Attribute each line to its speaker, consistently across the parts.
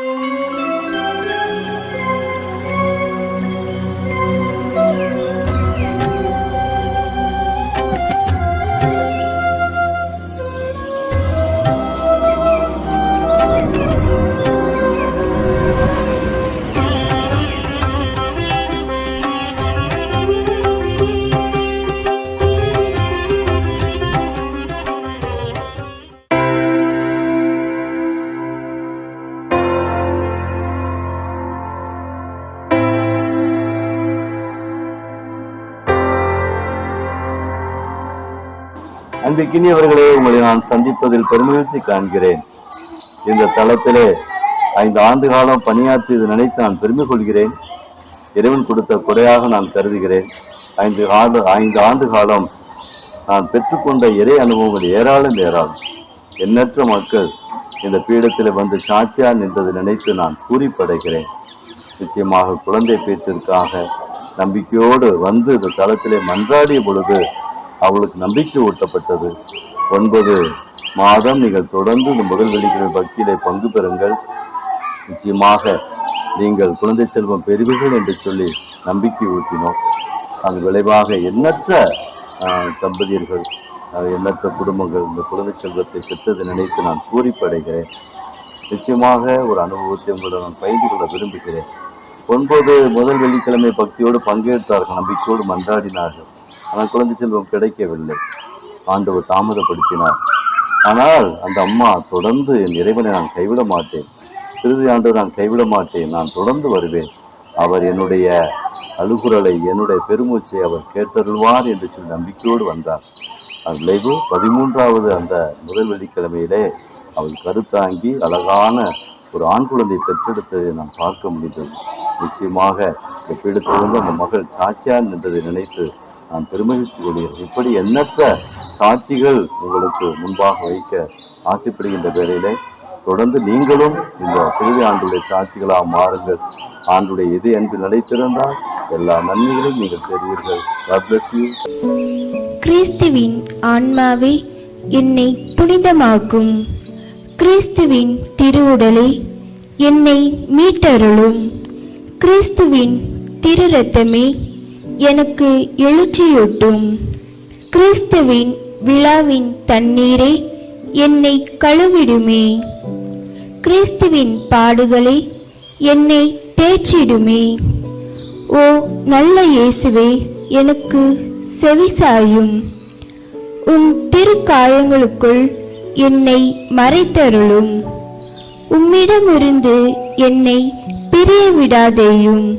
Speaker 1: Thank you. அன்பிக்கினியவர்களே உங்களை நான் சந்திப்பதில் பெருமகிழ்ச்சி காண்கிறேன். இந்த தளத்திலே ஐந்து ஆண்டு காலம் பணியாற்றியது நினைத்து நான் பெருமை கொள்கிறேன். இறைவன் கொடுத்த குறையாக நான் கருதுகிறேன். ஐந்து ஆண்டு ஐந்து ஆண்டு காலம் நான் பெற்றுக்கொண்ட இறை அனுபவங்கள் ஏராளம் ஏராளம். எண்ணற்ற மக்கள் இந்த பீடத்தில் வந்து சாட்சியாக நின்றது நினைத்து நான் பூரிப்படைகிறேன். நிச்சயமாக குழந்தை பேச்சிற்காக நம்பிக்கையோடு வந்து இந்த தளத்திலே மன்றாடிய பொழுது அவளுக்கு நம்பிக்கை ஊட்டப்பட்டது. ஒன்பது மாதம் நீங்கள் தொடர்ந்து இந்த முதல் வெள்ளிக்கிழமை பக்தியிலே பங்கு பெறுங்கள். நிச்சயமாக நீங்கள் குழந்தை செல்வம் பெறுவீர்கள் என்று சொல்லி நம்பிக்கை ஊட்டினோம். அதன் விளைவாக எண்ணற்ற தம்பதியர்கள் எண்ணற்ற குடும்பங்கள் இந்த குழந்தை செல்வத்தை பெற்றதை நினைத்து நான் கூறிப்படைகிறேன் நிச்சயமாக ஒரு அனுபவத்தை உங்களிடம் நான் பகிர்ந்து கொள்ள விரும்புகிறேன். ஒன்பது முதல் வெள்ளிக்கிழமை பக்தியோடு பங்கேற்றார்கள் நம்பிக்கையோடு மன்றாடினார்கள். ஆனால் குழந்தை செல்வம் கிடைக்கவில்லை. ஆண்டவர் தாமதப்படுத்தினார். ஆனால் அந்த அம்மா தொடர்ந்து என் இறைவனை நான் கைவிட மாட்டேன். திருதி ஆண்டு நான் கைவிட மாட்டேன். நான் தொடர்ந்து வருவேன். அவர் என்னுடைய அழுகுரலை என்னுடைய பெருமூச்சை அவர் கேட்டருள்வார் என்று சொல்லி நம்பிக்கையோடு வந்தார். அது விளைவு பதிமூன்றாவது அந்த முதல் வெள்ளிக்கிழமையிலே அவள் கருத்தாங்கி அழகான ஒரு ஆண் குழந்தை பெற்றெடுத்ததை நாம் பார்க்க முடிந்தது. நிச்சயமாக எப்படி அந்த மகள் சாட்சியார் நின்றதை நினைத்து நான் பெருமகிழ்ச்சி கொள்கிறேன் இப்படி எண்ணற்ற சாட்சிகள் உங்களுக்கு முன்பாக வைக்க ஆசைப்படுகின்ற வேளையிலே தொடர்ந்து நீங்களும் இந்த சிறுதி ஆண்டுடைய சாட்சிகளாக மாறுங்கள். ஆண்டுடைய இது என்று நிலைத்திருந்தால் எல்லா நன்மைகளையும் நீங்கள் தெரிவீர்கள்
Speaker 2: கிறிஸ்துவின் ஆன்மாவே என்னை புனிதமாக்கும். கிறிஸ்துவின் திருவுடலே என்னை மீட்டருளும். கிறிஸ்துவின் திரு ரத்தமே எனக்கு எழுச்சியூட்டும். கிறிஸ்துவின் விழாவின் தண்ணீரே என்னை கழுவிடுமே. கிறிஸ்துவின் பாடுகளே என்னை தேற்றிடுமே. ஓ நல்ல இயேசுவே எனக்கு செவிசாயும். உம் திருக்காயங்களுக்குள் என்னை மறைத்தருளும். உம்மிடமிருந்து என்னை பிரிய விடாதேயும்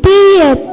Speaker 2: தீய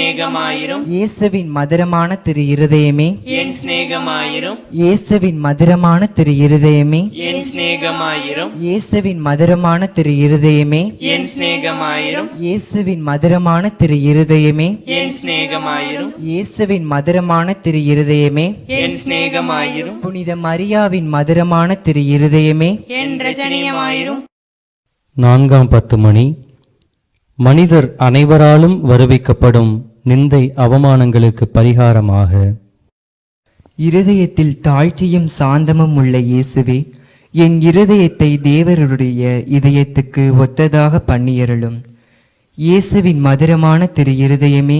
Speaker 3: சிநேகமாயிரும்.
Speaker 4: இயேசுவின் மதுரமான திரு இருதயமே.
Speaker 3: என் சிநேகமாயிரும்.
Speaker 4: இயேசுவின் மதுரமான திரு இருதயமே.
Speaker 3: என் சிநேகமாயிரும்.
Speaker 4: இயேசுவின் மதுரமான திரு இருதயமே.
Speaker 3: என் சிநேகமாயிரும்.
Speaker 4: இயேசுவின் மதுரமான திரு இருதயமே.
Speaker 3: என் சிநேகமாயிரும்.
Speaker 4: இயேசுவின் மதுரமான திரு இருதயமே.
Speaker 3: என் சிநேகமாயிரும்.
Speaker 4: புனித மரியாவின் மதுரமான திரு இருதயமே.
Speaker 3: என் ரஜனியமாயிரும்.
Speaker 5: நான்காம் பத்து மணி. மனிதர் அனைவராலும் வருவிக்கப்படும் நிந்தை அவமானங்களுக்கு பரிகாரமாக.
Speaker 4: இருதயத்தில் தாழ்ச்சியும் சாந்தமும் உள்ள இயேசுவே என் இருதயத்தை தேவருடைய இதயத்துக்கு ஒத்ததாக பண்ணியருளும். இயேசுவின் மதுரமான திரு இருதயமே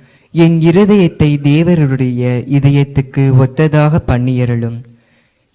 Speaker 4: என் இருதயத்தை தேவருடைய இதயத்துக்கு ஒத்ததாக பண்ணியருளும்.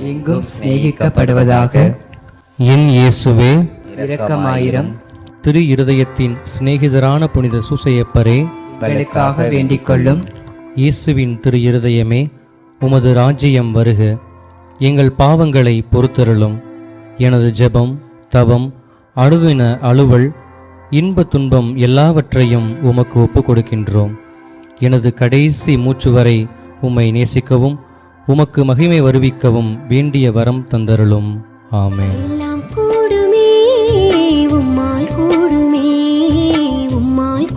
Speaker 4: எங்கும் சிநேகிக்கப்படுவதாக
Speaker 5: என் இயேசுவே
Speaker 4: இரக்கமாயிரம்
Speaker 5: திரு இருதயத்தின் சிநேகிதரான புனித சூசையப்பரே
Speaker 4: எங்களுக்காக வேண்டிக் கொள்ளும்
Speaker 5: இயேசுவின் திரு இருதயமே உமது ராஜ்யம் வருக. எங்கள் பாவங்களை பொறுத்தருளும். எனது ஜெபம் தவம் அணுதின அலுவல் இன்ப துன்பம் எல்லாவற்றையும் உமக்கு ஒப்புக் கொடுக்கின்றோம் எனது கடைசி மூச்சு வரை உம்மை நேசிக்கவும் உமக்கு மகிமை வருவிக்கவும் வேண்டிய வரம் தந்தருளும். ஆமே
Speaker 6: எல்லாம் கூடுமே உம்மால் கூடுமே உம்மால்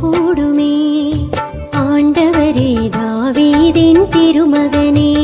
Speaker 6: திருமகனே